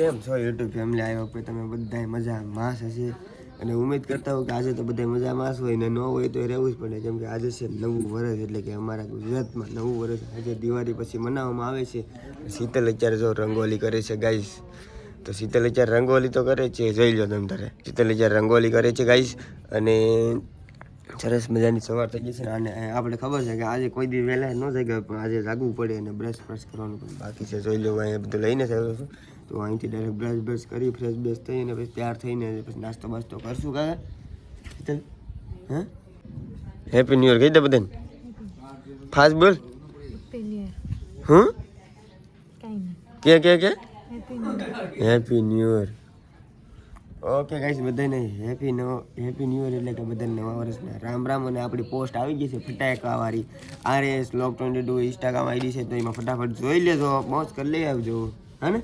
કેમ? છો YouTube family આવ્યો કે તમે બધા મજા માસ હશે. અને ઉમેદ કરતા હોય કે આજે તો બધા મજા માસ હોય ને ન હોય તો રહેવું જ પડે. કેમ કે આજે છે નવું વર્ષ એટલે કે અમારા ગુજરાતમાં નવું વર્ષ આજે દિવાળી પછી મનાવવામાં આવે છે. શીતલ અત્યારે જો રંગોલી કરે છે ગાઈસ તો શીતલ અત્યારે રંગોલી તો કરે છે, જોઈ લો તમે તારે. શીતલ અત્યારે રંગોલી કરે છે ગાઈસ અને સરસ મજાની સવાર થઈ ગઈ છે. અને આપણે ખબર છે કે આજે કોઈ દી વહેલા ન જાય પણ આજે લાગવું પડે અને બ્રશ બ્રશ કરવાનું પણ બાકી છે. જોઈ લો અહીંયા બધું લઈને આવ્યો છું. તો અહીંથી ડાયરેક્ટ બ્રશ બ્રશ કરી ફ્રેશ બ્રશ થઈને પછી તૈયાર થઈને પછી નાસ્તો બાસ્તો કરશું કાકા. શીતલ હા? હેપી ન્યુ યર કહી દે બધાને. ફાસ્ટ બોલ. હું કે કે કે? Happy new year okay guys બધાને હેપી નવો હેપી ન્યુ યર એટલે કે બધાને નવા વર્ષના રામ રામ અને આપણી પોસ્ટ આવી ગઈ છે ફટાકાવાળી R S R lock twenty two Instagram I D છે તો એમાં ફટાફટ જોઈ લેજો મોજ કરી લઈ આવજો. હા ને?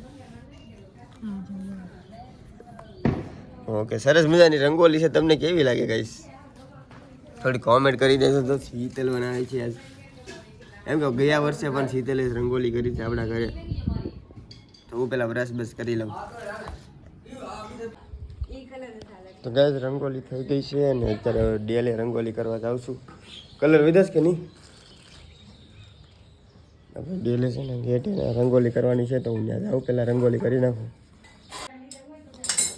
ઓકે, સરસ મજાની રંગોલી છે. તમને કેવી લાગે ગાઈસ થોડી કોમેન્ટ કરી દેજો તો. શીતલ બનાવે છે આજ. એમ કે ગયા વર્ષે પણ શીતલે રંગોલી કરી છે આપણા ઘરે. તો હું પેલા બ્રશ બ્રશ કરી લઉં. તો ગાય રંગોલી થઈ ગઈ છે અને અત્યારે ડેલે રંગોલી કરવા જાઉં છું. કલર વિદેશ કે નહીં? આપણે ડેલે છે ને ગેટે રંગોલી કરવાની છે તો હું ત્યાં જાઉં પહેલાં રંગોલી કરી નાખું.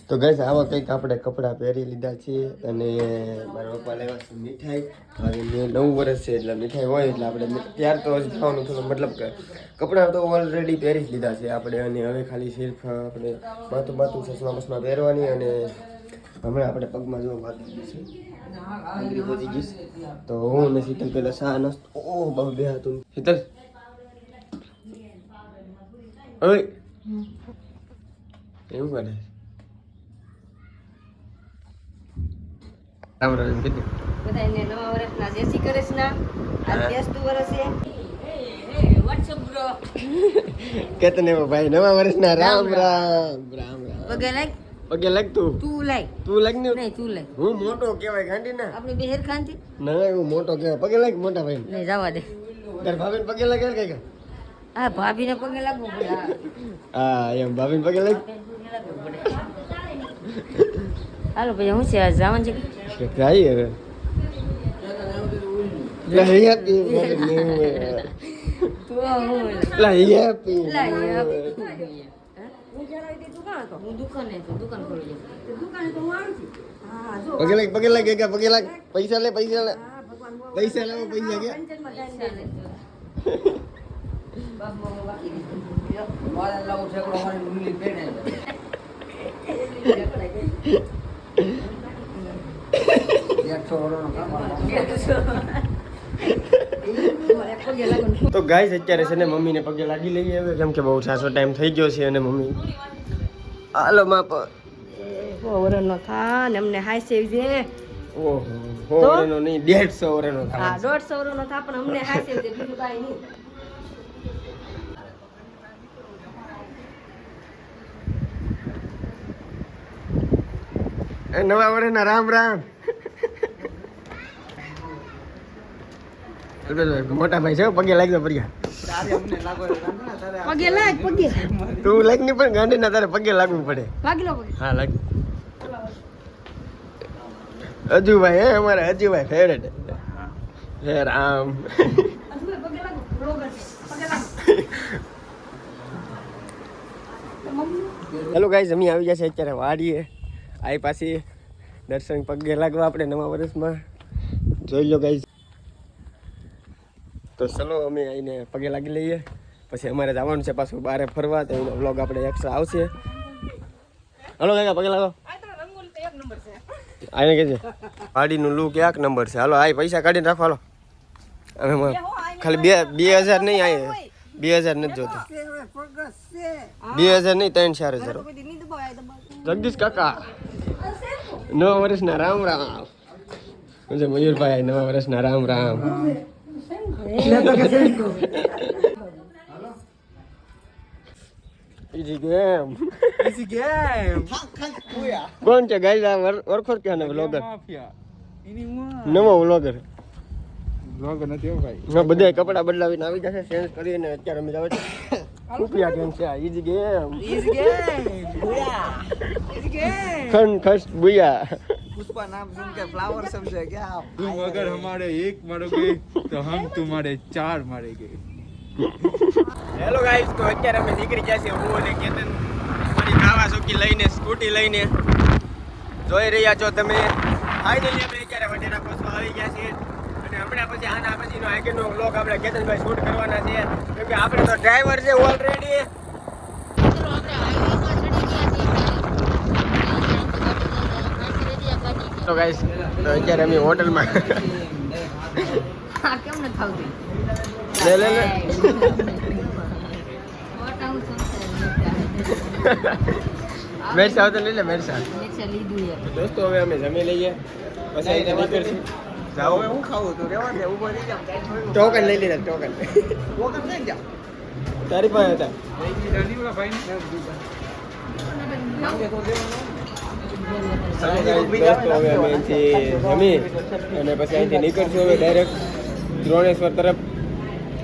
તો ગઈ આવા કંઈક આપણે કપડાં પહેરી લીધા છીએ અને મારા પપ્પા લેવા છે મીઠાઈ. હવે મેં નવું વર્ષ છે એટલે મીઠાઈ હોય એટલે આપણે ત્યાર તો જ ખાવાનું થોડું મતલબ કે કપડાં તો ઓલરેડી પહેરી જ લીધા છે આપણે અને હવે ખાલી સિર્ફ આપણે માથું માથું ચશ્મા બસમાં પહેરવાની અને હમણાં આપણે પગમાં જો વાત છે. પહોંચી ગઈશ તો હું ને શીતલ પેલા શા નસ્તો ઓ બહુ બે હતું શીતલ. હવે એવું કરે રામ રામ કીધું. બધાને નવા વર્ષના જય શ્રી કૃષ્ણ. આજ બેસતું વર્ષ. છે ભાઈ નવા વર્ષના રામ રામ રામ. રામ પગે લાગ. પગે લાગ તું તું લાગ. તું લાગ ને? નહીં તું લાગ. હું મોટો કહેવાય ગાંડી ના? આપણે બે હેર ખાનથી ના હું મોટો કહેવાય. પગે લાગ મોટા ભાઈ નહીં જવા દે. તાર ભાભીને પગે લાગે કઈ? હા ભાભીને પગે લાગવું પડે. હા. એમ ભાભીને પગે લાગ હાલો ભાઈ હું છે? આજ જવાનું છે? કે? ગાઈ હવે. લા લા લા, દુકાને તો? હું આવી છું હા જો. પગે લાગ પગે લાગ કે પગે લાગ. પૈસા લે પૈસા લે. પૈસા લાવો પૈસા ગયા જાય. બાપ મામા બાકી દીધું. પગે લાગુ ને. તો ગાઈસ અત્યારે છે ને મમ્મીને પગે લાગી લઈએ હવે કેમ કે બહુ સાસો ટાઈમ થઈ ગયો છે અને મમ્મી હાલો માપ. સો વરસનો થા ને અમને હાઈ સેવ છે. ઓહો? વર્ષનો નહીં દેઢસો વર્ષનો હા થાય દોઢસો વરસનો થા પણ અમને હાઈ સેવ છે બીજું કાંઈ નહીં. નવા વર્ષના રામ રામ. મોટા ભાઈ છે પગે લાગજો પડ્યા પગે. લાગ પગે. તું લાગની પણ ગાંડી ના તારે પગે લાગવું પડે. લાગી લો પગે. હા લાગ. અજુભાઈ હે અમારા અજુભાઈ ફેવરેટ હે રામ. હેલો ગાઈઝ અમે આવી ગયા છે અત્યારે વાડીએ. આવી પાછી દર્શન પગે લાગવા આપણે નવા વર્ષમાં. જોઈ લો ગાઈઝ તો ચલો અમે આવીને પગે લાગી લઈએ. પછી અમારે જવાનું છે પાછું બહાર ફરવા તો એનો વ્લોગ આપણે એક્સ્ટ્રા આવશે. હલો કાકા પગે લાગો. આને કે છે ગાડીનું લુક એક નંબર છે. હાલો આ પૈસા કાઢીને રાખો હાલો. અમે ખાલી બે બે હજાર નહીં આ બે હજાર નથી જોતા. બે હજાર નહીં ત્રણ ચાર હજાર. જગદીશ કાકા. નવા વર્ષના રામ રામ. મયુરભાઈ નવા વર્ષના Ram Ram. Easy game. Easy game. કોણ છે ગાઈઝ આ ઓળખો ક્યાં ને વ્લોગર. નવો વ્લોગર Vlog નથી હો ભાઈ. હા બધા કપડા બદલાવીને આવી જશે ચેન્જ કરીને અત્યારે અમે જાવ છે રૂપિયા ગેમ છે આ ઈઝી ગેમ Easy game. ખન ખસ બુયા पुष्पा नाम सुन के फ्लावर समझे क्या आप तुम अगर हमारे एक मारोगे तो हम तुम्हारे चार मारेंगे હેલો ગાઈસ તો અત્યારે અમે નીકળી ગયા છીએ હું અને કેતન મારી ખાવા ચોકી લઈને સ્કૂટી લઈને જોઈ રહ્યા છો તમે ફાઇનલી આપણે અત્યારે વડેરા પહોંચવા આવી ગયા છીએ અને હમણાં પછી આના પછીનો આગળનો વ્લોગ આપણે કેતનભાઈ શૂટ કરવાના છે કેમ કે આપણે તો ડ્રાઈવર છે ઓલરેડી તો ગાઈસ તો અત્યારે અમે હોટલમાં કેમ ન ખાવતી લે લે લે. મેરસા આવતો લઈ લે મેરસા દોસ્તો હવે અમે જમી લઈએ. પછી નીકળશું. જાઓ. હું ખાવું તો? રેવા દે ઊભો રહી જાવ ટોકન લઈ લીધા ટોકન. જાવ તારી પાસે હતા. દોસ્તો હવે અમે અહીંથી જમી અને પછી અહીંથી નીકળશું હવે ડાયરેક્ટ દ્રોણેશ્વર તરફ.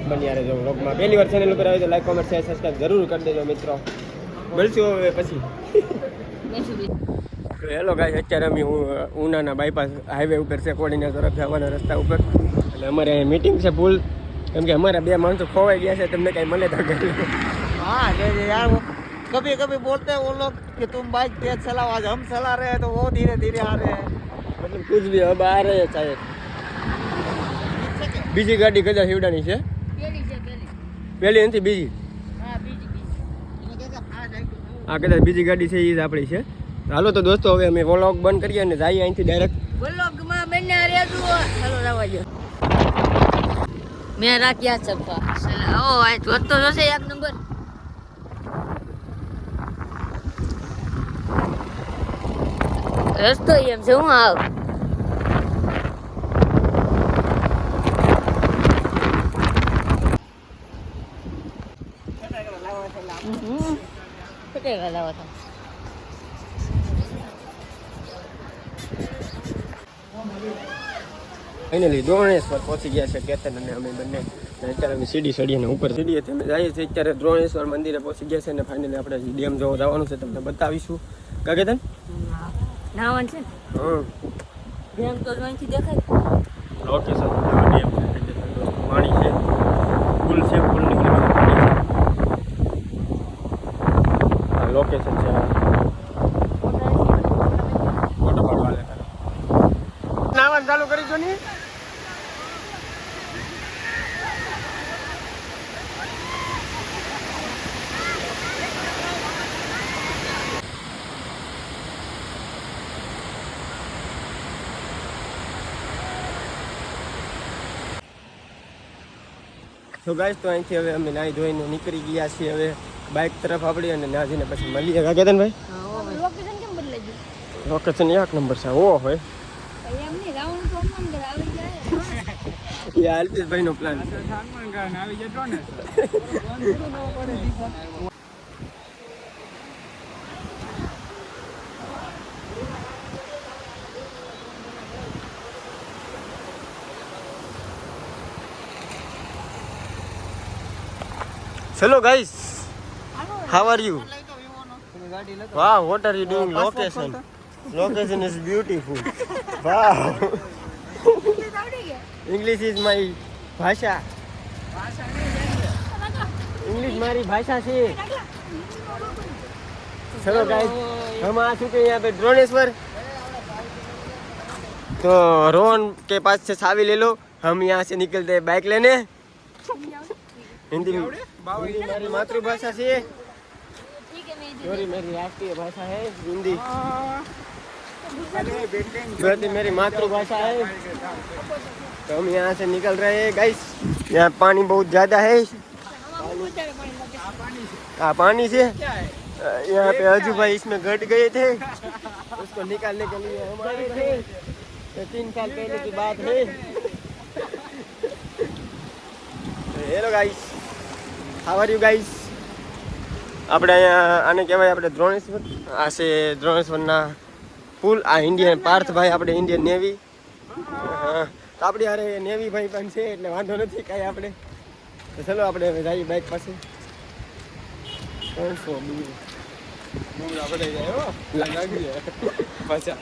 બન્યા રહેજો વ્લોગમાં પહેલી વાર ચેનલ ઉપર આવે તો લાઈક કોમેન્ટ શેર સબસ્ક્રાઈબ જરૂર કરી દેજો મિત્રો. મળશું હવે પછી. હેલો ગાઈસ અત્યારે અમે હું ઉનાના બાયપાસ હાઈવે ઉપર છે કોડીના તરફ જવાના રસ્તા ઉપર. અને અમારે અહીં મિટિંગ છે ભૂલ કેમ કે અમારા બે માણસો ખોવાઈ ગયા છે તમને કાંઈ મળે તો હા कभी कभी बोलते हैं वो लोग कि तुम बाइक तेज चलाओ आज हम चला रहे हैं तो वो धीरे धीरे आ रहे हैं મતલબ કુછ ભી હવે આ રહે શાયદ બીજી ગાડી કદાચ હિવડાની છે પેલી છે પેલી પહેલી નથી બીજી હા બીજી બીજી આ કદાચ બીજી ગાડી છે એ જ આપણી છે હાલો તો દોસ્તો હવે અમે વ્લોગ બંધ કરીએ અને જઈએ અહીંથી ડાયરેક્ટ વ્લોગમાં બંને રેડું ચાલો રાવા જો મેં રાખ્યા ચપ્પા ઓ આ જોતો જોશે એક નંબર રસ્તો એમ છે હું આવ? ફાઇનલી દ્રોણેશ્વર પહોંચી ગયા છે કેતન અને અમે બંને અત્યારે અમે સીડી ચડીને ઉપર સીડીએ અમે જઈએ છીએ અત્યારે દ્રોણેશ્વર મંદિરે પહોંચી ગયા છે અને ફાઇનલી આપણે ડેમ જોવા જવાનું છે તમને બતાવીશું કા કેતન નાવાનું છે ડેમ તો અહીંથી દેખાય. લોકેશન ડેમ છે પાણી છે. પુલ છે પુલની કિનારે પાણી લોકેશન છે. પાડવા ચાલુ કરી દો ને? તો ગાઈશ તો અહીંથી હવે અમે નાહી ધોઈને નીકળી ગયા છીએ હવે બાઇક તરફ આપણી અને ના જઈને પછી મળીએ. કા કેતનભાઈ? લોકેશન કેમ બદલાઈ ગયું? લોકેશન એક નંબર છે ઓ હોય. એમ અલ્પેશભાઈ નો તો આવી જાય. એ પ્લાન આવી જતો ને ચલો ગાઈસ હાઉ આર યુ ગાડી લેતો વાહ what are you doing location location is beautiful wow English is my ભાષા इंग्लिश मारी भाषा से चलो गाइस हम आ चुके हैं यहाँ पे द्रोणेश्वर तो रोहन के पास से चाबी ले लो हम यहाँ से निकलते हैं बाइक लेने हिंदी मेरी मातृभाषा से। मेरी राष्ट्रीय भाषा है हिंदी। मेरी मातृभाषा है। तो हम यहाँ से निकल रहे हैं गाइस यहाँ पानी बहुत ज़्यादा है। आ पानी से। यहाँ पे अजू भाई इसमें घट गए थे। उसको निकालने के लिए हम आए थे। तीन साल पहले की बात है। तो hello guys how are you guys આપણે અહીંયા, આને કહેવાય આપણે દ્રોણેશ્વર. આ છે દ્રોણેશ્વરના પુલ. આ ઇન્ડિયન પાર્થભાઈ આપણે ઇન્ડિયન નેવી હા આપણી હારે નેવી ભાઈ પણ છે, એટલે વાંધો નથી કાંઈ આપણે. તો ચલો આપણે હવે જઈએ બાઇક પાસે. ત્રણસો બી આપણે જાય. પાછા.